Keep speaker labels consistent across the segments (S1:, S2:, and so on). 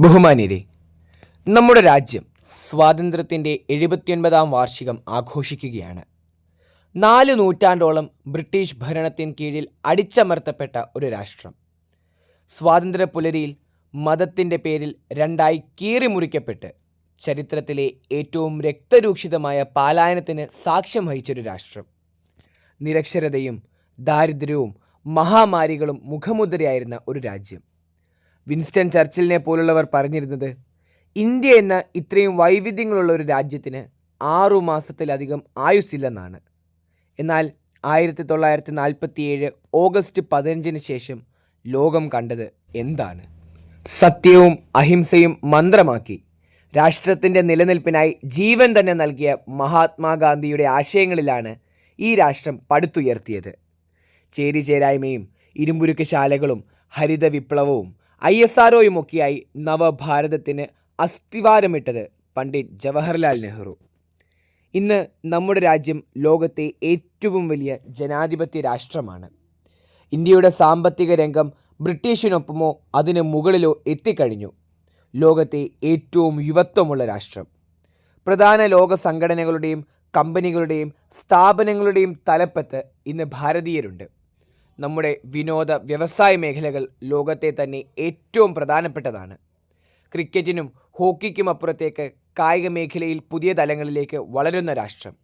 S1: ബഹുമാന്യരെ നമ്മുടെ രാജ്യം സ്വാതന്ത്ര്യത്തിന്റെ എഴുപത്തിയൊൻപതാം വാർഷികം ആഘോഷിക്കുകയാണ്. നാല് നൂറ്റാണ്ടോളം ബ്രിട്ടീഷ് ഭരണത്തിന് കീഴിൽ അടിച്ചമർത്തപ്പെട്ട ഒരു രാഷ്ട്രം. സ്വാതന്ത്ര്യ പുലരിയിൽ മതത്തിന്റെ പേരിൽ രണ്ടായി കീറിമുറിക്കപ്പെട്ട് ചരിത്രത്തിലെ ഏറ്റവും രക്തരൂക്ഷിതമായ പാലായനത്തിന് സാക്ഷ്യം വഹിച്ചൊരു രാഷ്ട്രം. നിരക്ഷരതയും ദാരിദ്ര്യവും മഹാമാരികളും മുഖമുദ്രയായിരുന്ന ഒരു രാജ്യം. വിൻസ്റ്റൺ ചർച്ചിലിനെ പോലുള്ളവർ പറഞ്ഞിരുന്നത് ഇന്ത്യ എന്ന ഇത്രയും വൈവിധ്യങ്ങളുള്ള ഒരു രാജ്യത്തിന് ആറു മാസത്തിലധികം ആയുസ്സില്ലെന്നാണ്. എന്നാൽ ആയിരത്തി തൊള്ളായിരത്തി നാൽപ്പത്തിയേഴ് ഓഗസ്റ്റ് പതിനഞ്ചിന് ശേഷം ലോകം കണ്ടത് എന്താണ്? സത്യവും അഹിംസയും മന്ത്രമാക്കി രാഷ്ട്രത്തിന്റെ നിലനിൽപ്പിനായി ജീവൻ തന്നെ നൽകിയ മഹാത്മാഗാന്ധിയുടെ ആശയങ്ങളിലാണ് ഈ രാഷ്ട്രം പടുത്തുയർത്തിയത്. ചേരിചേരായ്മയും ഇരുമ്പുരുക്ക് ശാലകളും ഹരിത വിപ്ലവവും ഐ എസ് ആർഒയുമൊക്കെയായി നവഭാരതത്തിന് അസ്ഥിവാരമിട്ടത് പണ്ഡിറ്റ് ജവഹർലാൽ നെഹ്റു. ഇന്ന് നമ്മുടെ രാജ്യം ലോകത്തെ ഏറ്റവും വലിയ ജനാധിപത്യ രാഷ്ട്രമാണ്. ഇന്ത്യയുടെ സാമ്പത്തിക രംഗം ബ്രിട്ടീഷിനൊപ്പമോ അതിന് മുകളിലോ എത്തിക്കഴിഞ്ഞു. ലോകത്തെ ഏറ്റവും യുവത്വമുള്ള രാഷ്ട്രം. പ്രധാന ലോക സംഘടനകളുടെയും കമ്പനികളുടെയും സ്ഥാപനങ്ങളുടെയും തലപ്പത്ത് ഇന്ന് ഭാരതീയരുണ്ട്. നമ്മുടെ വിനോദ വ്യവസായ മേഖലകൾ ലോകത്തെ തന്നെ ഏറ്റവും പ്രധാനപ്പെട്ടതാണ്. ക്രിക്കറ്റിനും ഹോക്കിക്കും അപ്പുറത്തേക്ക് കായിക മേഖലയിൽ പുതിയ തലങ്ങളിലേക്ക് വളരുന്ന രാഷ്ട്രം.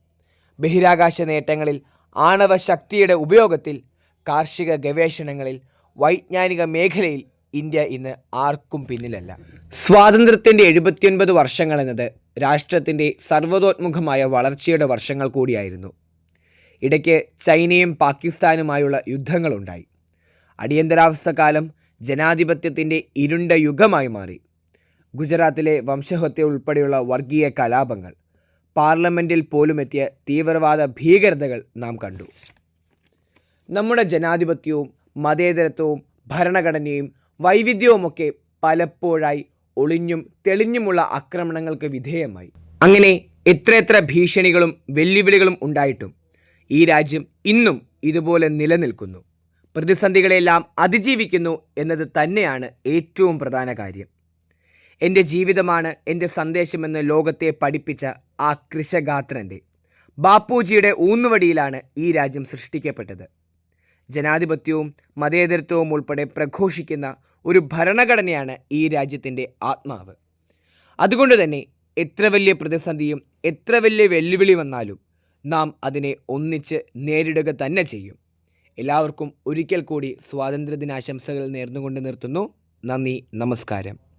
S1: ബഹിരാകാശ നേട്ടങ്ങളിൽ ആണവ ശക്തിയുടെ ഉപയോഗത്തിൽ കാർഷിക ഗവേഷണങ്ങളിൽ വൈജ്ഞാനിക മേഖലയിൽ ഇന്ത്യ ഇന്ന് ആർക്കും പിന്നിലല്ല. സ്വാതന്ത്ര്യത്തിന്റെ എഴുപത്തിയൊൻപത് വർഷങ്ങൾ എന്നത് രാഷ്ട്രത്തിന്റെ സർവതോത്മുഖമായ വളർച്ചയുടെ വർഷങ്ങൾ കൂടിയായിരുന്നു. ഇടയ്ക്ക് ചൈനയും പാകിസ്ഥാനുമായുള്ള യുദ്ധങ്ങളുണ്ടായി. അടിയന്തരാവസ്ഥ കാലം ജനാധിപത്യത്തിന്റെ ഇരുണ്ട യുഗമായി മാറി. ഗുജറാത്തിലെ വംശഹത്യ ഉൾപ്പെടെയുള്ള വർഗീയ കലാപങ്ങൾ പാർലമെന്റിൽ പോലുമെത്തിയ തീവ്രവാദ ഭീകരതകൾ നാം കണ്ടു. നമ്മുടെ ജനാധിപത്യവും മതേതരത്വവും ഭരണഘടനയും വൈവിധ്യവുമൊക്കെ പലപ്പോഴായി ഒളിഞ്ഞും തെളിഞ്ഞുമുള്ള ആക്രമണങ്ങൾക്ക് വിധേയമായി. അങ്ങനെ എത്രയെത്ര ഭീഷണികളും വെല്ലുവിളികളും ഉണ്ടായിട്ടും ഈ രാജ്യം ഇന്നും ഇതുപോലെ നിലനിൽക്കുന്നു. പ്രതിസന്ധികളെല്ലാം അതിജീവിക്കുന്നു എന്നത് തന്നെയാണ് ഏറ്റവും പ്രധാന കാര്യം. എന്റെ ജീവിതമാണ് എന്റെ സന്ദേശമെന്ന് ലോകത്തെ പഠിപ്പിച്ച ആ കൃഷഗാത്രന്റെ ബാപ്പുജിയുടെ ഊന്നുവടിയിലാണ് ഈ രാജ്യം സൃഷ്ടിക്കപ്പെട്ടത്. ജനാധിപത്യവും മതേതരത്വവും ഉൾപ്പെടെ പ്രഘോഷിക്കുന്ന ഒരു ഭരണഘടനയാണ് ഈ രാജ്യത്തിന്റെ ആത്മാവ്. അതുകൊണ്ട് തന്നെ എത്ര വലിയ പ്രതിസന്ധിയും എത്ര വലിയ വെല്ലുവിളി വന്നാലും നാം അതിനെ ഒന്നിച്ച് നേരിടുക തന്നെ ചെയ്യും. എല്ലാവർക്കും ഒരിക്കൽ കൂടി സ്വാതന്ത്ര്യദിനാശംസകൾ നേർന്നുകൊണ്ട് നിർത്തുന്നു. നന്ദി നമസ്കാരം.